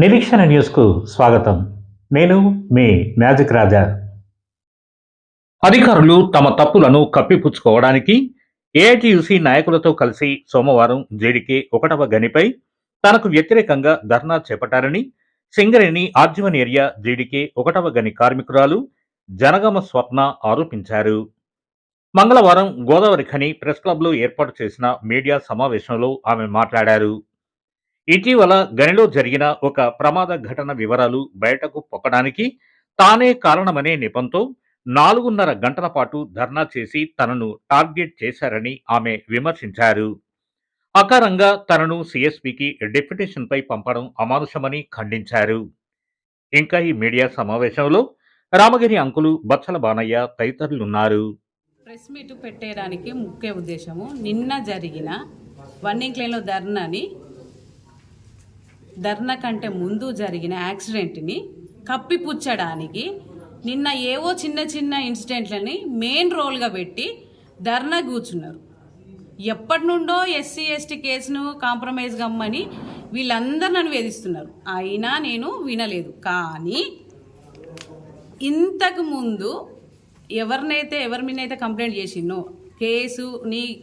నిరీక్షణ న్యూస్కు స్వాగతం. నేను మీ మ్యాజిక్ రాజా. అధికారులు తమ తప్పులను కప్పిపుచ్చుకోవడానికి ఏఐటియుసి నాయకులతో కలిసి సోమవారం జేడీకే ఒకటవ గనిపై తనకు వ్యతిరేకంగా ధర్నా చేపట్టారని Singareni R G one area GDK ఒకటవ గని కార్మికురాలు జనగమ స్వప్న ఆరోపించారు. మంగళవారం గోదావరి ఖని ప్రెస్ క్లబ్లో ఏర్పాటు చేసిన మీడియా సమావేశంలో ఆమె మాట్లాడారు. ఇటీవల గనిలో జరిగిన ఒక ప్రమాద ఘటన వివరాలు బయటకు పొక్కడానికి తానే కారణమనే నెపంతో నాలుగున్నర గంటల పాటు ధర్నా చేసి తనను టార్గెట్ చేశారని ఆమె విమర్శించారు. అకారంగా తనను సిఎస్పికి డెప్యుటేషన్పై పంపడం అమానుషమని ఖండించారు. ఇంకా ఈ మీడియా సమావేశంలో రామగిరి అంకులు బచ్చల బానయ్య తదితరులున్నారు. ప్రెస్ మీట్ పెట్టేయడానికి ముఖ్య ఉద్దేశము నిన్న జరిగిన వన్నింగ్ ధర్నాని ధర్నా కంటే ముందు జరిగిన యాక్సిడెంట్ని కప్పిపుచ్చడానికి నిన్న ఏవో చిన్న చిన్న ఇన్సిడెంట్లని మెయిన్ రోల్గా పెట్టి ధర్నా కూర్చున్నారు. ఎప్పటి నుండో ఎస్సీ ఎస్టీ కేసును కాంప్రమైజ్ గమ్మని వీళ్ళందరూ నన్ను వేధిస్తున్నారు అయినా నేను వినలేదు. కానీ ఇంతకు ముందు ఎవరినైతే ఎవరి మీద అయితే కంప్లైంట్ చేసిందో కేసుని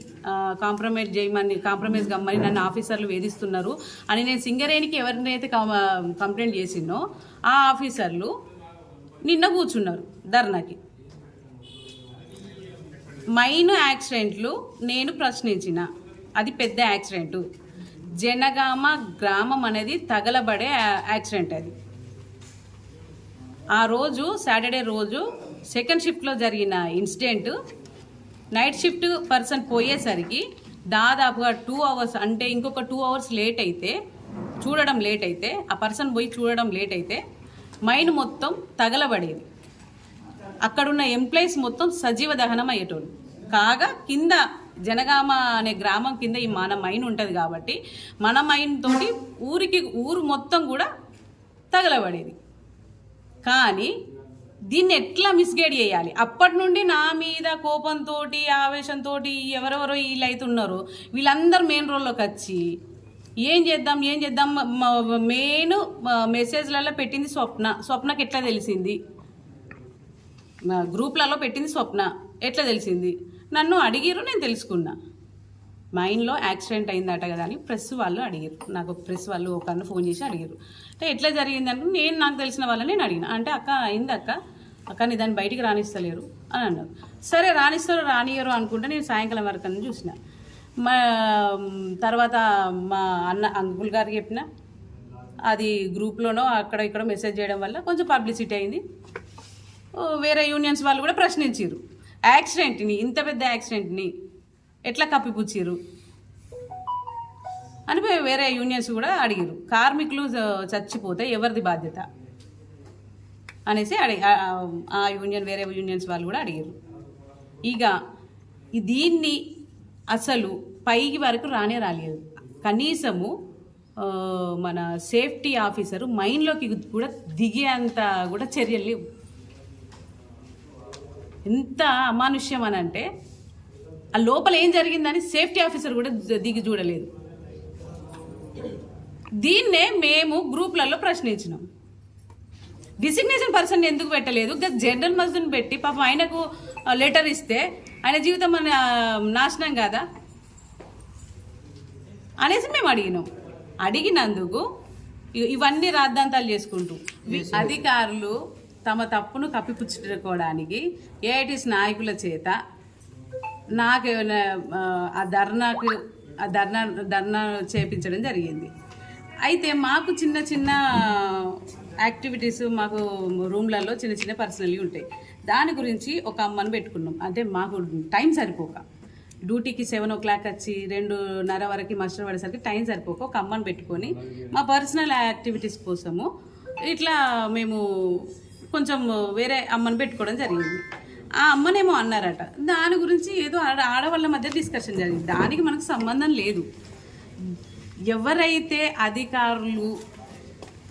కాంప్రమైజ్ చేయమని కాంప్రమైజ్ కమ్మని నన్ను ఆఫీసర్లు వేధిస్తున్నారు అని నేను సింగరేణికి ఎవరినైతే కం- కంప్లైంట్ చేసినో ఆ ఆఫీసర్లు నిన్న కూర్చున్నారు ధర్నాకి. మైన్ యాక్సిడెంట్లు నేను ప్రశ్నించిన. అది పెద్ద యాక్సిడెంట్. జనగామ గ్రామం అనేది తగలబడే యాక్సిడెంట్ అది. ఆ రోజు సాటర్డే రోజు సెకండ్ షిఫ్ట్లో జరిగిన ఇన్సిడెంట్ నైట్ షిఫ్ట్ పర్సన్ పోయేసరికి దాదాపుగా టూ అవర్స్ అంటే ఇంకొక టూ అవర్స్ లేట్ అయితే చూడడం లేట్ అయితే ఆ పర్సన్ పోయి చూడడం లేట్ అయితే మైండ్ మొత్తం తగలబడేది. అక్కడున్న ఎంప్లాయీస్ మొత్తం సజీవ దహనం అయ్యేటోళ్ళు. కాగా కింద జనగామ అనే గ్రామం కింద ఈ మన మైన్ ఉంటుంది కాబట్టి మన మైన్ తోటి ఊరికి ఊరు మొత్తం కూడా తగలబడేది. కానీ దీన్ని ఎట్లా మిస్గైడ్ చేయాలి? అప్పటి నుండి నా మీద కోపంతో ఆవేశంతో ఎవరెవరో వీళ్ళు అవుతున్నారు వీళ్ళందరూ మెయిన్ రోల్లోకి వచ్చి ఏం చేద్దాం ఏం చేద్దాం? మెయిన్ మెసేజ్లలో పెట్టింది స్వప్న. స్వప్నకి ఎట్లా తెలిసింది? గ్రూప్లలో పెట్టింది స్వప్న. ఎట్లా తెలిసింది? నన్ను అడిగిరు నేను తెలుసుకున్నా. మైండ్లో యాక్సిడెంట్ అయిందట కదా అని ప్రెస్ వాళ్ళు అడిగారు నాకు ప్రెస్ వాళ్ళు ఒక ఫోన్ చేసి అడిగారు అంటే ఎట్లా జరిగింది అంటే నేను నాకు తెలిసిన వాళ్ళని నేను అడిగిన. అంటే అక్క అయింది అక్క. కానీ దాన్ని బయటికి రాణిస్తలేరు అని అన్నారు సరే రాణిస్తారు రానియరు అనుకుంటే నేను సాయంకాలం వరకు అని చూసిన. మా తర్వాత మా అన్న అంకుల్ గారికి చెప్పిన అది గ్రూప్లోనో అక్కడ ఇక్కడ మెసేజ్ చేయడం వల్ల కొంచెం పబ్లిసిటీ అయింది. వేరే యూనియన్స్ వాళ్ళు కూడా ప్రశ్నించారు యాక్సిడెంట్ని ఇంత పెద్ద యాక్సిడెంట్ని ఎట్లా కప్పిపుచ్చారు అని వేరే యూనియన్స్ కూడా అడిగారు కార్మికులు చచ్చిపోతే ఎవరిది బాధ్యత? అనేసి అడిగి ఆ- యూనియన్ వేరే యూనియన్స్ వాళ్ళు కూడా అడిగారు. ఇక దీన్ని అసలు పైకి వరకు రానే రాలేదు. కనీసము మన సేఫ్టీ ఆఫీసరు మైన్లోకి కూడా దిగేంత కూడా చర్యలు లేవు. ఎంత అమానుష్యం అని అంటే ఆ లోపల ఏం జరిగిందని సేఫ్టీ ఆఫీసర్ కూడా దిగి చూడలేదు. దీన్నే మేము గ్రూప్లలో ప్రశ్నించినాం. డిసిగ్నేషన్ పర్సన్ ఎందుకు పెట్టలేదు? జనరల్ మజ్దూర్ని పెట్టి పాపం ఆయనకు లెటర్ ఇస్తే ఆయన జీవితం మన నాశనం కాదా? అనేసి మేము అడిగినాం. అడిగినందుకు ఇవన్నీ రాద్ధాంతాలు చేసుకుంటూ. అధికారులు తమ తప్పును కప్పిపుచ్చుకోవడానికి ఏఐటీస్ నాయకుల చేత నాకు ఆ ధర్నాకు ఆ ధర్నా ధర్నా చేపించడం జరిగింది. అయితే మాకు చిన్న చిన్న యాక్టివిటీస్ మాకు రూమ్లలో చిన్న చిన్న పర్సనల్వి ఉంటాయి. దాని గురించి ఒక అమ్మని పెట్టుకున్నాం. అంటే మాకు టైం సరిపోక. డ్యూటీకి సెవెన్ ఓ క్లాక్ వచ్చి రెండున్నర వరకు మస్టర్ పడేసరికి టైం సరిపోక ఒక అమ్మని పెట్టుకొని మా పర్సనల్ యాక్టివిటీస్ కోసము ఇట్లా మేము కొంచెం వేరే అమ్మని పెట్టుకోవడం జరిగింది. ఆ అమ్మనేమో అన్నారట. దాని గురించి ఏదో ఆడ ఆడవాళ్ళ మధ్య డిస్కషన్ జరిగింది. దానికి మనకు సంబంధం లేదు. ఎవరైతే అధికారులు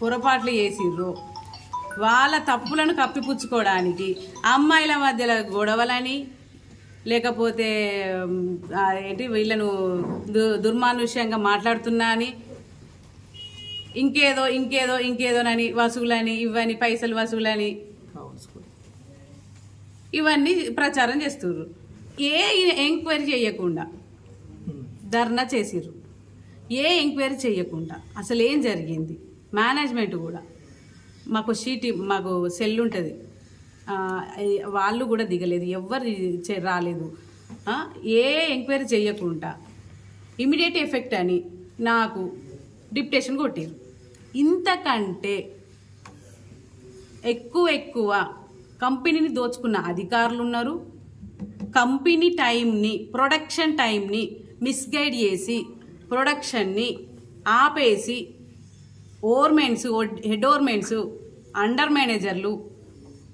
పొరపాట్లు చేసిర్రో వాళ్ళ తప్పులను కప్పిపుచ్చుకోవడానికి అమ్మాయిల మధ్యలో గొడవలని లేకపోతే ఏంటి వీళ్ళను దు దుర్మానుష్యంగా మాట్లాడుతున్నా అని ఇంకేదో ఇంకేదో ఇంకేదోనని వసూలని ఇవని పైసలు వసూలని ఇవన్నీ ప్రచారం చేస్తున్నారు ఏ ఎంక్వైరీ చేయకుండా ధర్నా చేసిర్రు. ఏ ఎంక్వైరీ చేయకుండా అసలు ఏం జరిగింది? మేనేజ్మెంట్ కూడా. మాకు షీట్ మాకు సెల్ ఉంటుంది. వాళ్ళు కూడా దిగలేదు. ఎవ్వరు రాలేదు. ఏ ఎంక్వైరీ చేయకుండా ఇమీడియట్ ఎఫెక్ట్ అని నాకు డిప్టేషన్ కొట్టారు. ఇంతకంటే ఎక్కువ ఎక్కువ కంపెనీని దోచుకున్న అధికారులు ఉన్నారు కంపెనీ టైంని ప్రొడక్షన్ టైంని మిస్గైడ్ చేసి ప్రొడక్షన్ని ఆపేసి ఓర్మెన్స్ హెడ్ ఓర్మెన్స్ అండర్ మేనేజర్లు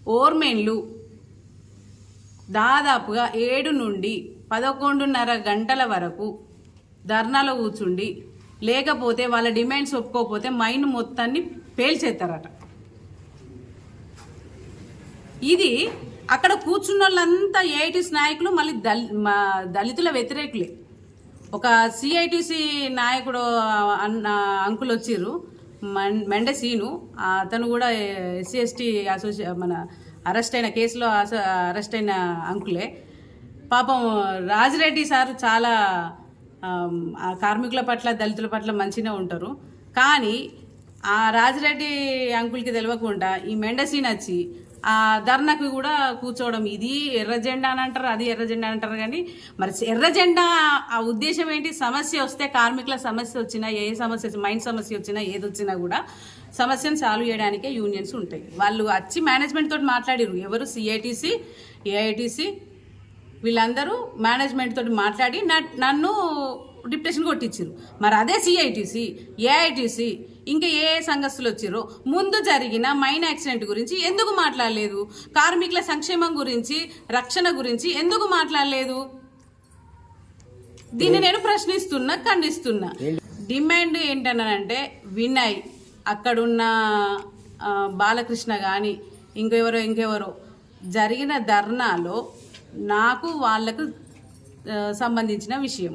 ఓర్మెన్లు దాదాపుగా ఏడు నుండి పదకొండున్నర గంటల వరకు ధర్నాలో కూర్చుండి లేకపోతే వాళ్ళ డిమాండ్స్ ఒప్పుకోకపోతే మైండ్ మొత్తాన్ని పేల్చేస్తారట ఇది అక్కడ కూర్చున్న వాళ్ళంతా ఏఐటీస్ నాయకులు మళ్ళీ మా దళితుల వ్యతిరేకులే. ఒక సిఐటిసి నాయకుడు అన్న అంకుల్ వచ్చిర్రు మం- మెండ సీను. అతను కూడా ఎస్సీ ఎస్టీ అసోసియే మన అరెస్ట్ అయిన కేసులో అరెస్ట్ అయిన అంకులే. పాపం రాజిరెడ్డి సార్ చాలా కార్మికుల పట్ల దళితుల పట్ల మంచిగా ఉంటారు. కానీ ఆ రాజిరెడ్డి అంకుల్కి తెలియకుండా ఈ మెండసీన్ వచ్చి ఆ ధర్నాకు కూడా కూర్చోవడం ఇది ఎర్ర జెండా అని అంటారు అది ఎర్ర జెండా అంటారు కానీ మరి ఎర్ర జెండా ఆ ఉద్దేశం ఏంటి? సమస్య వస్తే కార్మికుల సమస్య వచ్చినా ఏ సమస్య వచ్చి- మైండ్ సమస్య వచ్చినా ఏది వచ్చినా కూడా సమస్యను సాల్వ్ చేయడానికే యూనియన్స్ ఉంటాయి. వాళ్ళు వచ్చి మేనేజ్మెంట్ తోటి మాట్లాడిరు ఎవరు? సిఐటిసి ఏఐటిసి వీళ్ళందరూ మేనేజ్మెంట్ తోటి మాట్లాడి నన్ను డిప్టేషన్ కొట్టించారు మరి అదే సిఐటిసి ఏఐటిసి ఇంకా ఏ ఏ సంఘస్థులు వచ్చారో ముందు జరిగిన మైన్ యాక్సిడెంట్ గురించి ఎందుకు మాట్లాడలేదు? కార్మికుల సంక్షేమం గురించి రక్షణ గురించి ఎందుకు మాట్లాడలేదు? దీన్ని నేను ప్రశ్నిస్తున్నా ఖండిస్తున్నా. డిమాండ్ ఏంటనంటే వినయ్ అక్కడున్న బాలకృష్ణ కానీ ఇంకెవరో ఇంకెవరో జరిగిన ధర్నాలో నాకు వాళ్ళకు సంబంధించిన విషయం.